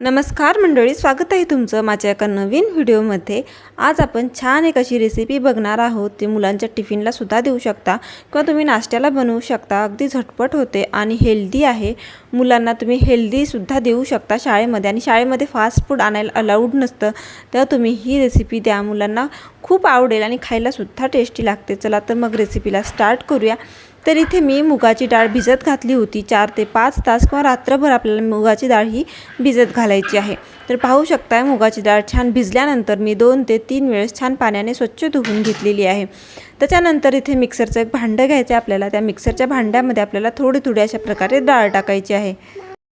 नमस्कार मंडळी स्वागत आहे तुमचं माझ्या एका नवीन व्हिडिओमध्ये. आज आपण छान एक अशी रेसिपी बघणार आहोत ती मुलांच्या टिफिनला सुद्धा देऊ शकता किंवा तुम्ही नाश्त्याला बनवू शकता. अगदी झटपट होते आणि हेल्दी आहे. मुलांना तुम्ही हेल्दीसुद्धा देऊ शकता शाळेमध्ये आणि शाळेमध्ये फास्ट फूड आणायला अलाउड नसतं. तर तुम्ही ही रेसिपी द्या मुलांना. खूप आवडेल आणि खायलासुद्धा टेस्टी लागते. चला तर मग रेसिपीला स्टार्ट करूया. तर इथे मी मुगाची डाळ भिजत घातली होती. चार ते पाच तास किंवा रात्रभर आपल्याला मुगाची डाळ ही भिजत घालायची आहे. तर पाहू शकताय मुगाची डाळ छान भिजल्यानंतर मी दोन ते तीन वेळेस छान पाण्याने स्वच्छ धुवून घेतलेली आहे. त्याच्यानंतर इथे मिक्सरचं एक भांडं घ्यायचं आहे आपल्याला. त्या मिक्सरच्या भांड्यामध्ये आपल्याला थोडी थोडी अशा प्रकारे डाळ टाकायची आहे.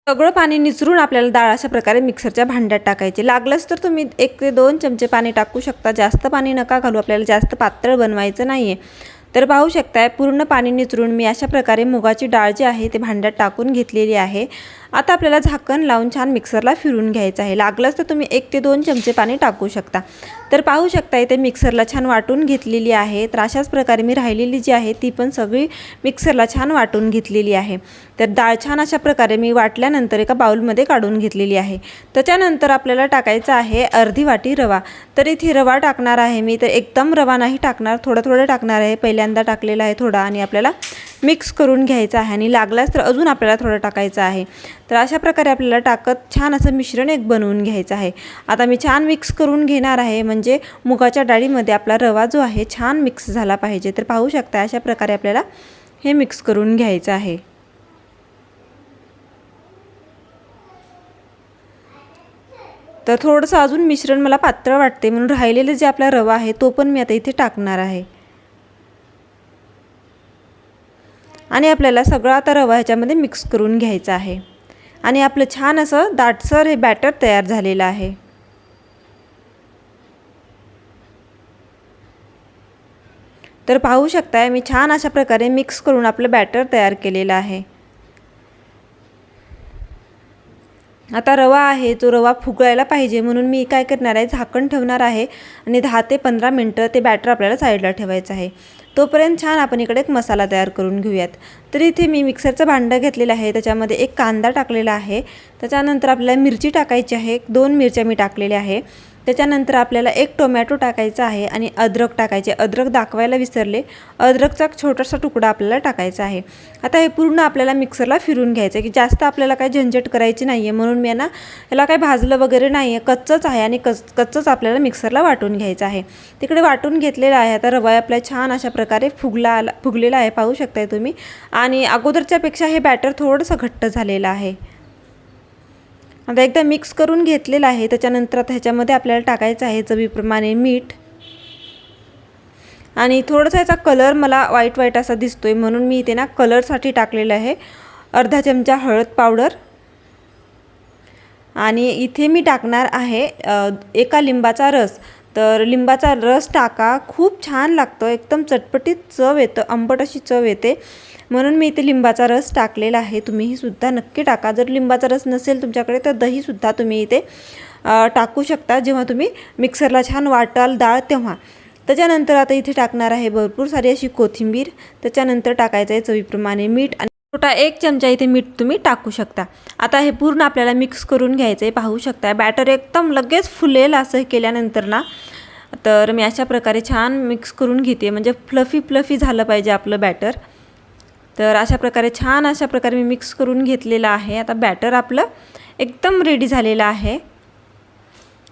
सगळं पाणी निचरून आपल्याला डाळ अशा प्रकारे मिक्सरच्या भांड्यात टाकायचे. लागलंच तर तुम्ही एक ते दोन चमचे पाणी टाकू शकता. जास्त पाणी नका घालू. आपल्याला जास्त पातळ बनवायचं नाही आहे तर पाहू शकताय पूर्ण पाणी निचरून मी अशा प्रकारे मुगाची डाळ जी आहे ते भांड्यात टाकून घेतलेली आहे. आता आपल्याला झाकण लावून छान मिक्सरला फिरून घ्यायचं आहे. लागलंच तर तुम्ही एक ते दोन चमचे पाणी टाकू शकता. तर पाहू शकता इथे मिक्सरला छान वाटून घेतलेली आहे. तर अशाच प्रकारे मी राहिलेली जी आहे ती पण सगळी मिक्सरला छान वाटून घेतलेली आहे. तर डाळ छान अशा प्रकारे मी वाटल्यानंतर एका बाउलमध्ये काढून घेतलेली आहे. त्याच्यानंतर आपल्याला टाकायचं आहे अर्धी वाटी रवा. तर इथे रवा टाकणार आहे मी तर एकदम रवा नाही टाकणार थोडं थोडं टाकणार आहे. पहिल्यांदा टाकलेला आहे थोडा आणि आपल्याला मिक्स करून घ्यायचं आहे आणि लागलाच तर अजून आपल्याला थोडं टाकायचं आहे. तर अशा प्रकारे आपल्याला टाकत छान असं मिश्रण एक बनवून घ्यायचं आहे. आता मी छान मिक्स करून घेणार आहे म्हणजे मुगाच्या डाळीमध्ये आपला रवा जो आहे छान मिक्स झाला पाहिजे. तर पाहू शकता अशा प्रकारे आपल्याला हे मिक्स करून घ्यायचं आहे. तर थोडंसं अजून मिश्रण मला पात्र वाटते म्हणून राहिलेलं जे आपला रवा आहे तो पण मी आता इथे टाकणार आहे. आणि आपल्याला सगळं आता रवा ह्याच्यामध्ये मिक्स करून घ्यायचा आहे. आणि आपलं छान असं दाटसर हे बॅटर तयार झालेलं आहे. तर पाहू शकताय मी छान अशा प्रकारे मिक्स करून आपलं बॅटर तयार केलेलं आहे. आता रवा आहे तो रवा फुगळायला पाहिजे. म्हणून मी काय करणार आहे झाकण ठेवणार आहे आणि दहा ते पंधरा मिनटं ते बॅटर आपल्याला साईडला ठेवायचं आहे. तोपर्यंत छान आपण इकडे एक मसाला तयार करून घेऊयात. तर इथे मी मिक्सरचं भांडं घेतलेलं आहे. त्याच्यामध्ये एक कांदा टाकलेला आहे. त्याच्यानंतर आपल्याला मिरची टाकायची आहे. दोन मिरच्या मी टाकलेल्या आहे. त्याच्यानंतर आपल्याला एक टोमॅटो टाकायचा आहे आणि अद्रक टाकायचे. अद्रक दाखवायला विसरले. अद्रकचा छोटासा तुकडा आपल्याला टाकायचा आहे. आता हे पूर्ण आपल्याला मिक्सरला फिरून घ्यायचं आहे की जास्त आपल्याला काही झंझट करायची नाही आहे म्हणून मी ना याला काही भाजलं वगैरे नाही आहे कच्चंच आहे आणि कच कच्चंच आपल्याला मिक्सरला वाटून घ्यायचं आहे. तिकडे वाटून घेतलेलं आहे. आता रवा आपल्या छान अशा प्रकारे फुगला आला फुगलेला आहे. पाहू शकताय तुम्ही. आणि अगोदरच्यापेक्षा हे बॅटर थोडंसं घट्ट झालेलं आहे. आता एकदा मिक्स करून घेतलेलं आहे. त्याच्यानंतर आता ह्याच्यामध्ये आपल्याला टाकायचं आहे चवीप्रमाणे मीठ. आणि थोडासा याचा कलर मला वाईट वाईट असा दिसतो आहे म्हणून मी इथे ना कलरसाठी टाकलेलं आहे. अर्धा चमचा हळद पावडर आणि इथे मी टाकणार आहे एका लिंबाचा रस. तर लिंबाचा रस टाका. खूप छान लागतं. एकदम चटपटीत चव येतं. आंबट अशी चव येते. म्हणून मी इथे लिंबाचा रस टाकलेला आहे. तुम्हीही सुद्धा नक्की टाका. जर लिंबाचा रस नसेल तुमच्याकडे तर दहीसुद्धा तुम्ही इथे टाकू शकता. जेव्हा तुम्ही मिक्सरला छान वाटाल डाळ तेव्हा. त्याच्यानंतर आता इथे टाकणार आहे भरपूर सारी अशी कोथिंबीर. त्याच्यानंतर टाकायचं आहे चवीप्रमाणे मीठ आणि छोटा एक चमचा इथे मीठ तुम्ही टाकू शकता. आता हे पूर्ण आपल्याला मिक्स करून घ्यायचं आहे पाहू शकता बॅटर एकदम लगेच फुलेल असं केल्यानंतर ना तर मी अशा प्रकारे छान मिक्स करून घेते. म्हणजे फ्लफी फ्लफी झालं पाहिजे आपलं बॅटर. तर अशा प्रकारे छान अशा प्रकारे मी मिक्स करून घेतलेलं आहे. आता बॅटर आपलं एकदम रेडी झालेलं आहे.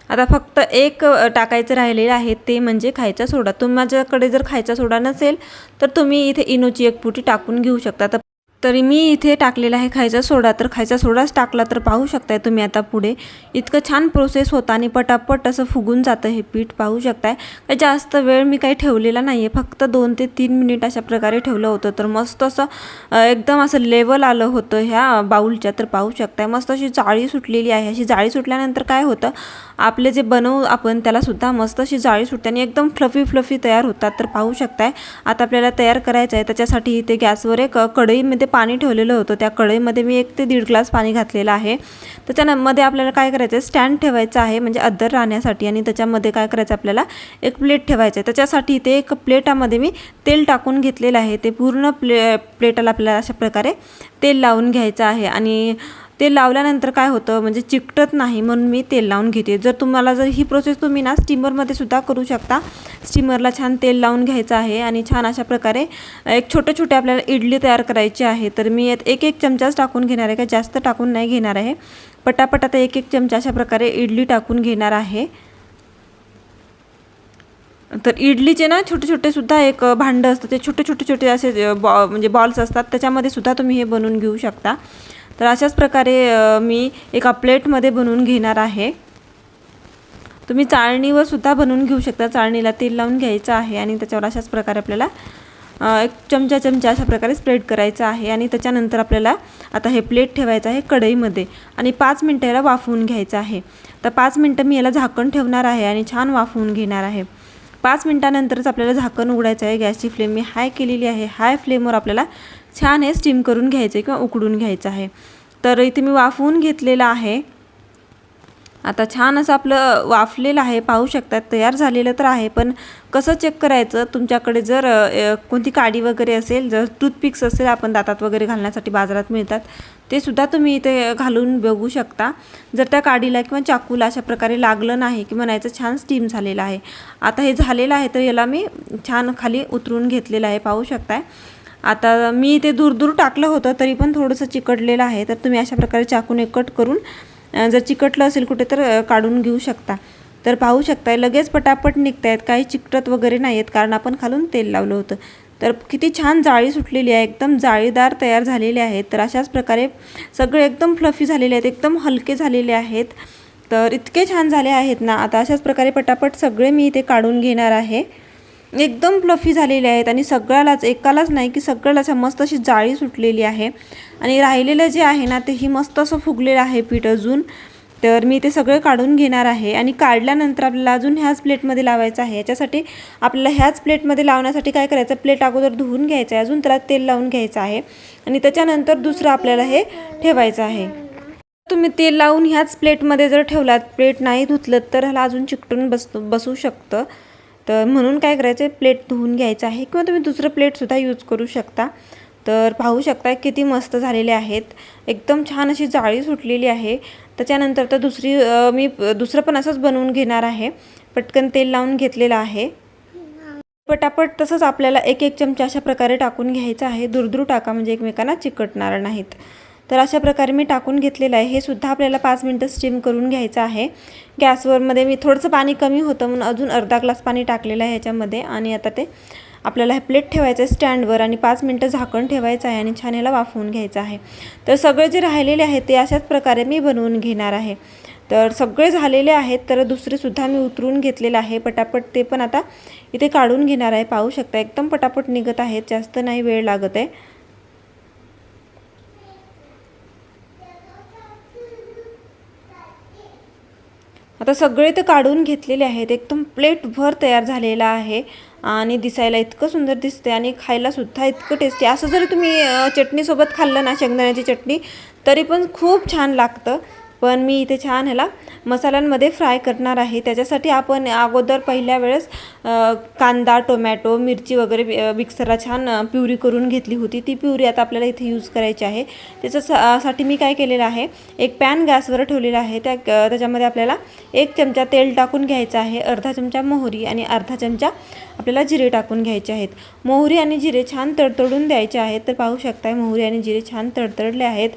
आता फक्त एक टाकायचं राहिलेलं आहे ते म्हणजे खायचा सोडा. तुमच्याकडे जर खायचा सोडा नसेल तर तुम्ही इथे इनोची एक पुटी टाकून घेऊ शकता. तर तरी मी इथे टाकलेला आहे खायचा सोडा. तर खायचा सोडाच टाकला तर पाहू शकताय तुम्ही आता पुढे. इतकं छान प्रोसेस होता आणि पटापट असं फुगून जातं हे पीठ पाहू शकताय. काही जास्त वेळ मी काही ठेवलेला नाही आहे फक्त दोन ते तीन मिनिट अशा प्रकारे ठेवलं होतं. तर मस्त असं एकदम असं लेवल आलं होतं ह्या बाऊलच्या तर पाहू शकताय मस्त अशी जाळी सुटलेली आहे. अशी जाळी सुटल्यानंतर काय होतं आपले जे बनवू आपण त्यालासुद्धा मस्त अशी जाळी सुटते आणि एकदम फ्लफी फ्लफी तयार होतात. तर पाहू शकताय आता आपल्याला तयार करायचं आहे. त्याच्यासाठी इथे गॅसवर एक कढईमध्ये पाणी ठेवलेलं होतं. त्या कढईमध्ये मी एक ते दीड ग्लास पाणी घातलेलं आहे. त्याच्यामध्ये आपल्याला काय करायचं आहे स्टँड ठेवायचं आहे म्हणजे अद्दर राहण्यासाठी. आणि त्याच्यामध्ये काय करायचं आपल्याला एक प्लेट ठेवायचं आहे. त्याच्यासाठी इथे एक प्लेटामध्ये मी तेल टाकून घेतलेलं आहे. ते पूर्ण प्ले प्लेटाला आपल्याला अशा प्रकारे तेल लावून घ्यायचं आहे. आणि तेल लावल्यानंतर काय होतं म्हणजे चिकटत नाही म्हणून मी तेल लावून घेते. जर तुम्हाला जर ही प्रोसेस तुम्ही ना स्टीमरमध्ये सुद्धा करू शकता. स्टीमरला छान तेल लावून घ्यायचं आहे आणि छान अशा प्रकारे एक छोटे छोटे आपल्याला इडली तयार करायची आहे. तर मी यात एक एक चमचाच टाकून घेणार आहे का? जास्त टाकून नाही घेणार आहे. पटापट आता एक एक चमचा अशा प्रकारे इडली टाकून घेणार आहे. तर इडलीचे ना छोटे छोटे सुद्धा एक भांडं असतं. ते छोटे छोटे छोटे असे बॉ म्हणजे बॉल्स असतात. त्याच्यामध्ये सुद्धा तुम्ही हे बनवून घेऊ शकता. तर अशाच प्रकारे मी एका प्लेटमध्ये बनवून घेणार आहे. तुम्ही चाळणीवर सुद्धा बनवून घेऊ शकता. चाळणीला तेल लावून घ्यायचं आहे आणि त्याच्यावर अशाच प्रकारे आपल्याला एक चमचा चमचा अशा प्रकारे स्प्रेड करायचं आहे आणि त्याच्यानंतर आपल्याला आता हे प्लेट ठेवायचं आहे कढईमध्ये आणि पाच मिनटं याला वाफवून घ्यायचं आहे. तर पाच मिनटं मी याला झाकण ठेवणार आहे आणि छान वाफवून घेणार आहे. पाच मिनटानंतरच आपल्याला झाकण उघडायचं आहे. गॅसची फ्लेम मी हाय केलेली आहे. हाय फ्लेमवर आपल्याला छान हे स्टीम करून घ्यायचं आहे किंवा उकडून घ्यायचं आहे. तर इथे मी वाफवून घेतलेलं आहे. आता छान असं आपलं वाफलेलं आहे पाहू शकतात तयार झालेलं तर आहे पण कसं चेक करायचं? तुमच्याकडे जर कोणती काडी वगैरे असेल जर टूथपिक्स असेल आपण दातात वगैरे घालण्यासाठी बाजारात मिळतात ते सुद्धा तुम्ही इथे घालून बघू शकता. जर त्या काडीला किंवा चाकूला अशा प्रकारे लागलं नाही की म्हणायचं छान स्टीम झालेलं आहे. आता हे झालेलं आहे तर याला मी छान खाली उतरून घेतलेलं आहे पाहू शकताय. आता मी ते दूर दूर टाकलं होतं तरी पण थोडंसं चिकटलेलं आहे. तर तुम्ही अशा प्रकारे चाकूने कट करून जर चिकटलं असेल कुठे तर काढून घेऊ शकता. तर पाहू शकताय लगेच पटापट निघत आहेत काही चिकटत वगैरे नाही आहेत कारण आपण खालून तेल लावलं होतं. तर किती छान जाळी सुटलेली आहे एकदम जाळीदार तयार झालेले आहेत तर अशाच प्रकारे सगळे एकदम फ्लफी झालेले आहेत एकदम हलके झालेले आहेत. तर इतके छान झाले आहेत ना आता अशाच प्रकारे पटापट सगळे मी इथे काढून घेणार आहे. एकदम फ्लफी झालेले आहेत आणि सगळ्यालाच एकालाच नाही की सगळ्यालाच मस्त अशी जाळी सुटलेली आहे. आणि राहिलेलं जे आहे ना तेही मस्त असं फुगलेलं आहे पीठ अजून. तर मी ते सगळे काढून घेणार आहे आणि काढल्यानंतर आपल्याला अजून ह्याच प्लेटमध्ये लावायचं आहे. याच्यासाठी आपल्याला ह्याच प्लेटमध्ये लावण्यासाठी काय करायचं प्लेट अगोदर धुवून घ्यायचं आहे अजून त्याला तेल लावून घ्यायचं आहे. आणि त्याच्यानंतर दुसरं आपल्याला हे ठेवायचं आहे. तुम्ही तेल लावून ह्याच प्लेटमध्ये जर ठेवलात प्लेट नाही धुतलं तर ह्याला अजून चिकटून बस बसू शकतं. तर म्हणून काय करायचं प्लेट धुवून घ्यायचं आहे किंवा तुम्ही दुसरं प्लेटसुद्धा यूज करू शकता. तर पाहू शकता किती मस्त झालेले आहेत. एकदम छान अशी जाळी सुटलेली आहे. त्याच्यानंतर तर दुसरी मी दुसरं पण असंच बनवून घेणार आहे. पटकन तेल लावून घेतलेलं आहे. पटापट तसंच आपल्याला एक एक चमचा अशा प्रकारे टाकून घ्यायचं आहे. दुरदूर टाका म्हणजे एकमेकांना चिकटणार नाहीत. तर अशा प्रकारे मी टाकून घेतलेलं आहे. हे सुद्धा आपल्याला पाच मिनटं स्टीम करून घ्यायचं आहे. गॅसवरमध्ये मी थोडंसं पाणी कमी होतं म्हणून अजून अर्धा ग्लास पाणी टाकलेलं आहे ह्याच्यामध्ये आणि आता ते आपल्याला हे प्लेट ठेवायचं आहे स्टँडवर आणि पाच मिनटं झाकण ठेवायचं आहे आणि छान याला वाफवून घ्यायचं आहे. तर सगळे जे राहिलेले आहेत ते अशाच प्रकारे मी बनवून घेणार आहे. तर सगळे झालेले आहेत तर दुसरेसुद्धा मी उतरून घेतलेलं आहे. पटापट ते पण आता इथे काढून घेणार आहे. पाहू शकता एकदम पटापट निघत आहेत. जास्त नाही वेळ लागत आहे. आता सगळे ते काढून घेतलेले आहेत. एकदम प्लेटभर तयार झालेला आहे. आणि दिसायला इतकं सुंदर दिसते आणि खायलासुद्धा इतकं टेस्टी असं जरी तुम्ही चटणीसोबत खाल्लं ना शेंगदाण्याची चटणी तरी पण खूप छान लागतं. पण मी इथे छान ह्याला मसाल्यांमध्ये फ्राय करणार आहे. त्याच्यासाठी आपण अगोदर पहिल्या वेळेस कांदा टोमॅटो मिरची वगैरे मिक्सरला छान प्युरी करून घेतली होती. ती प्युरी आता आपल्याला इथे यूज करायची आहे. त्याच्यासाठी मी काय केलेलं आहे एक पॅन गॅसवर ठेवलेला आहे. त्या त्याच्यामध्ये आपल्याला एक चमचा तेल टाकून घ्यायचं आहे अर्धा चमचा मोहरी आणि अर्धा चमचा आपल्याला जिरे टाकून घ्यायचे आहेत. मोहरी आणि जिरे छान तडतडून द्यायचे आहेत. तर पाहू शकताय मोहरी आणि जिरे छान तडतडले आहेत.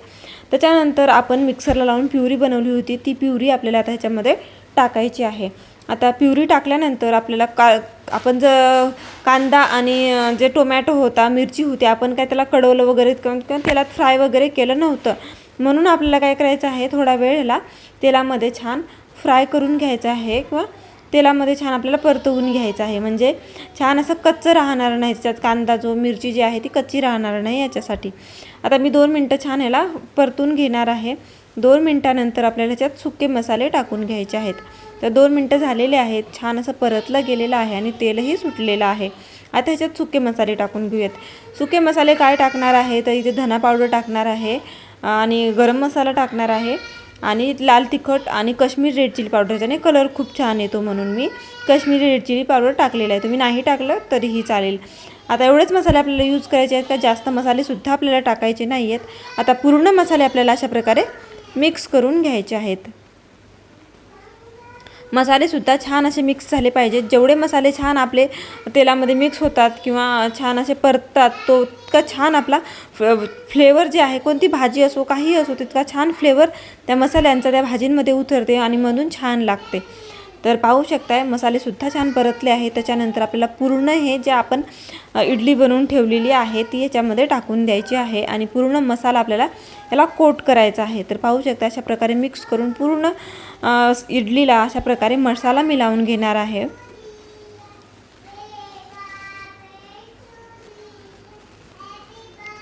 त्याच्यानंतर आपण मिक्सरला लावून प्युरी बनवली होती. ती प्युरी आपल्याला आता ह्याच्यामध्ये टाकायची आहे. आता प्युरी टाकल्यानंतर आपल्याला का आपण जर कांदा आणि जे टोमॅटो होता मिरची होती आपण काय त्याला कडवलं वगैरे किंवा त्याला तेलात फ्राय वगैरे केलं नव्हतं. म्हणून आपल्याला काय करायचं आहे थोडा वेळ तेलामध्ये छान फ्राय करून घ्यायचं आहे किंवा तेलामध्ये छान आपल्याला परतवून घ्यायचं आहे. म्हणजे छान असं कच्चं राहणार नाही त्यात कांदा जो मिरची जी आहे ती कच्ची राहणार नाही याच्यासाठी. आता मी दोन मिनटं छान ह्याला परतून घेणार आहे. दोन मिनटानंतर आपल्याला ह्याच्यात सुके मसाले टाकून घ्यायचे आहेत. तर दोन मिनटं झालेले आहेत. छान असं परतलं गेलेलं आहे आणि तेलही सुटलेलं आहे. आता ह्याच्यात सुके मसाले टाकून घेऊयात. सुके मसाले काय टाकणार आहे? तर इथे धना पावडर टाकणार आहे. आणि गरम मसाला टाकणार आहे. आणि लाल तिखट आणि काश्मीर रेड चिली पावडर त्याने कलर खूप छान येतो म्हणून मी काश्मीरी रेड चिली पावडर टाकलेलं आहे. तुम्ही नाही टाकलं तरीही चालेल. आता एवढेच मसाले आपल्याला यूज करायचे आहेत का? जास्त मसालेसुद्धा आपल्याला टाकायचे नाही आहेत आता पूर्ण मसाले आपल्याला अशा प्रकारे मिक्स करून घ्यायचे आहेत. मसालेसुद्धा छान असे मिक्स झाले पाहिजेत. जेवढे मसाले छान आपले तेलामध्ये मिक्स होतात किंवा छान असे परतात तो इतका छान आपला फ्लेवर जे आहे कोणती भाजी असो काही असो तितका छान फ्लेवर त्या मसाल्यांचा त्या भाजींमध्ये उतरते आणि मधून छान लागते. तर पाहू शकताय मसालेसुद्धा छान परतले आहे त्याच्यानंतर आपल्याला पूर्ण हे जे आपण इडली बनवून ठेवलेली आहे ती याच्यामध्ये टाकून द्यायची आहे. आणि पूर्ण मसाला आपल्याला याला कोट करायचा आहे. तर पाहू शकता अशा प्रकारे मिक्स करून पूर्ण इडलीला अशा प्रकारे मसाला मिलावून घेणार आहे.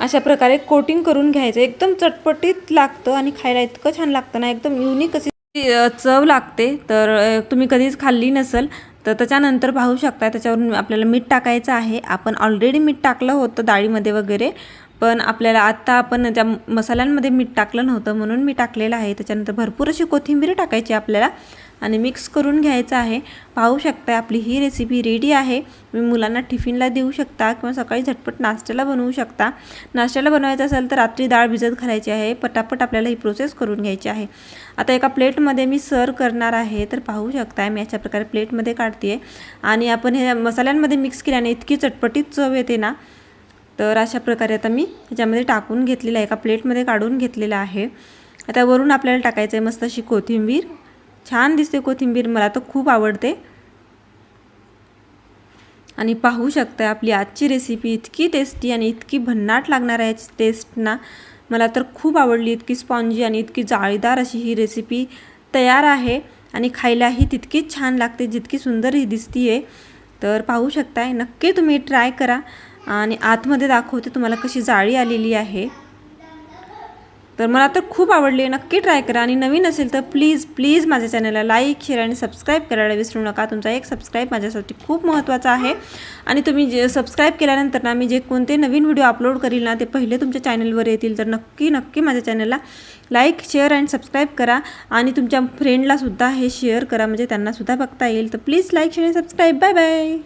अशा प्रकारे कोटिंग करून घ्यायचं. एकदम चटपटीत लागतं आणि खायला इतकं छान लागतं ना एकदम युनिक अशी चव लागते. तर तुम्ही कधीच खाल्ली नसेल तर त्याच्यानंतर पाहू शकता. त्याच्यावरून आपल्याला मीठ टाकायचं आहे. आपण ऑलरेडी मीठ टाकलं होतं डाळीमध्ये वगैरे पण आपल्याला आत्ता आपण त्या मसाल्यांमध्ये मीठ टाकलं नव्हतं म्हणून मी टाकलेलं आहे. त्याच्यानंतर भरपूर अशी कोथिंबीर टाकायची आपल्याला. आणि मिक्स करून घ्यायचं आहे. पाहू शकता आपली ही रेसिपी रेडी आहे. तुम्ही मुलांना टिफिनला देऊ शकता किंवा सकाळी झटपट नाश्त्याला बनवू शकता. नाश्त्याला बनवायचं असेल तर रात्री डाळ भिजत घालायची आहे. पटापट आपल्याला ही प्रोसेस करून घ्यायची आहे. आता एका प्लेटमध्ये मी सर्व करणार आहे. तर पाहू शकता मी अशा प्रकारे प्लेटमध्ये काढते आणि आपण हे मसाल्यांमध्ये मिक्स केल्याने इतकी चटपटीत चव येते ना तर अशा प्रकारे आता मी ह्याच्यामध्ये टाकून घेतलेलं आहे. एका प्लेटमध्ये काढून घेतलेलं आहे. आता वरून आपल्याला टाकायचं आहे मस्त अशी कोथिंबीर. छान दिसते कोथिंबीर मला तर खूप आवडते. आणि पाहू शकता आपली आजची रेसिपी इतकी टेस्टी आणि इतकी भन्नाट लागणार आहे टेस्ट ना. मला तर खूप आवडली इतकी स्पॉन्जी आणि इतकी जाळीदार अशी ही रेसिपी तयार आहे. आणि खायलाही तितकीच छान लागते जितकी सुंदर ही दिसती आहे तर पाहू शकताय नक्की तुम्ही ट्राय करा. आणि आतमध्ये दाखवते तुम्हाला कशी जाळी आलेली आहे. तर मला तर खूप आवडली नक्की ट्राय करा. आणि नवीन असेल तर प्लीज प्लीज माझ्या चॅनलला लाईक शेअर आणि सबस्क्राईब करायला विसरू नका. तुमचा एक सबस्क्राईब माझ्यासाठी खूप महत्त्वाचा आहे. आणि तुम्ही जे सबस्क्राईब केल्यानंतर ना मी जे कोणते नवीन व्हिडिओ अपलोड करील ना ते पहिले तुमच्या चॅनलवर येतील. तर नक्की नक्की माझ्या चॅनलला लाईक शेअर अँड सबस्क्राईब करा. आणि तुमच्या फ्रेंडलासुद्धा हे शेअर करा. म्हणजे त्यांनासुद्धा बघता येईल. तर प्लीज लाईक शेअर आणि सबस्क्राईब बाय बाय